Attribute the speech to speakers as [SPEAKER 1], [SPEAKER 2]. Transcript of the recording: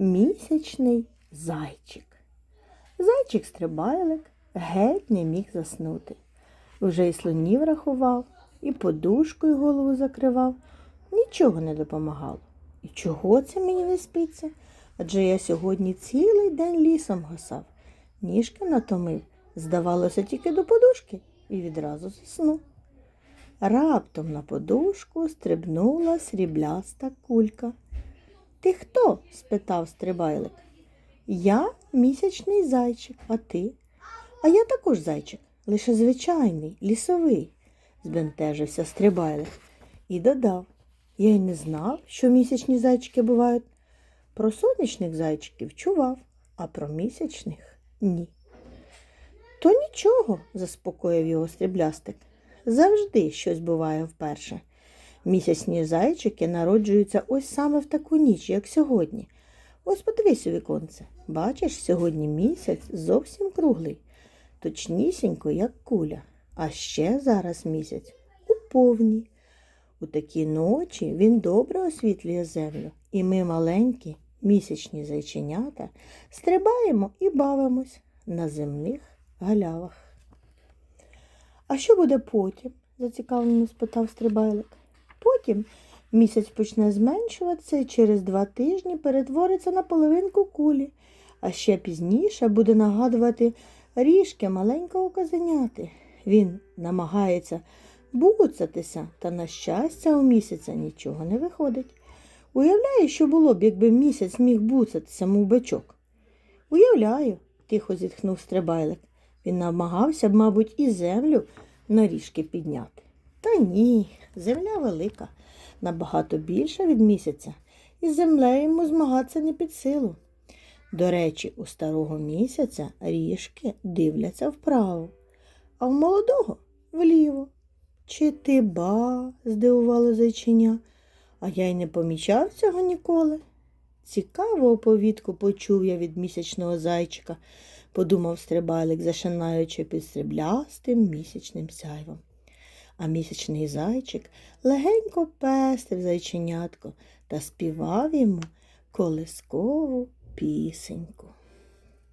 [SPEAKER 1] Місячний зайчик. Зайчик стрибайлик геть не міг заснути. Уже й слонів рахував, і подушкою голову закривав. Нічого не допомагало. І чого це мені не спиться? Адже я сьогодні цілий день лісом гасав. Ніжки натомив, здавалося, тільки до подушки, і відразу заснув. Раптом на подушку стрибнула срібляста кулька. Ти хто? спитав стрибайлик. Я місячний зайчик, а ти? А я також зайчик, лише звичайний, лісовий, збентежився стрибайлик і додав. Я й не знав, що місячні зайчики бувають. Про сонячних зайчиків чував, а про місячних ні. То нічого, заспокоїв його стріблястик. Завжди щось буває вперше. Місячні зайчики народжуються ось саме в таку ніч, як сьогодні. Ось подивись у віконце. Бачиш, сьогодні місяць зовсім круглий, точнісінько, як куля. А ще зараз місяць у повній. У такі ночі він добре освітлює землю, і ми, маленькі місячні зайченята, стрибаємо і бавимось на земних галявах. А що буде потім? зацікавлено спитав стрибайлик. Потім місяць почне зменшуватися і через два тижні перетвориться на половинку кулі, а ще пізніше буде нагадувати ріжки маленького козеняти. Він намагається буцатися, та, на щастя, у місяця нічого не виходить. Уявляю, що було б, якби місяць міг буцатися, мов бичок. Уявляю, тихо зітхнув стрибайлик. Він намагався б, мабуть, і землю на ріжки підняти. Та ні, земля велика, набагато більша від місяця, і з землею йому змагатися не під силу. До речі, у старого місяця ріжки дивляться вправо, а в молодого вліво. Чи ти ба? здивувало зайчиня, а я й не помічав цього ніколи. Цікаву оповідку почув я від місячного зайчика, подумав стрибайлик, зашинаючи під сріблястим місячним сяйвом. А місячний зайчик легенько пестив зайченятко та співав йому колискову пісеньку.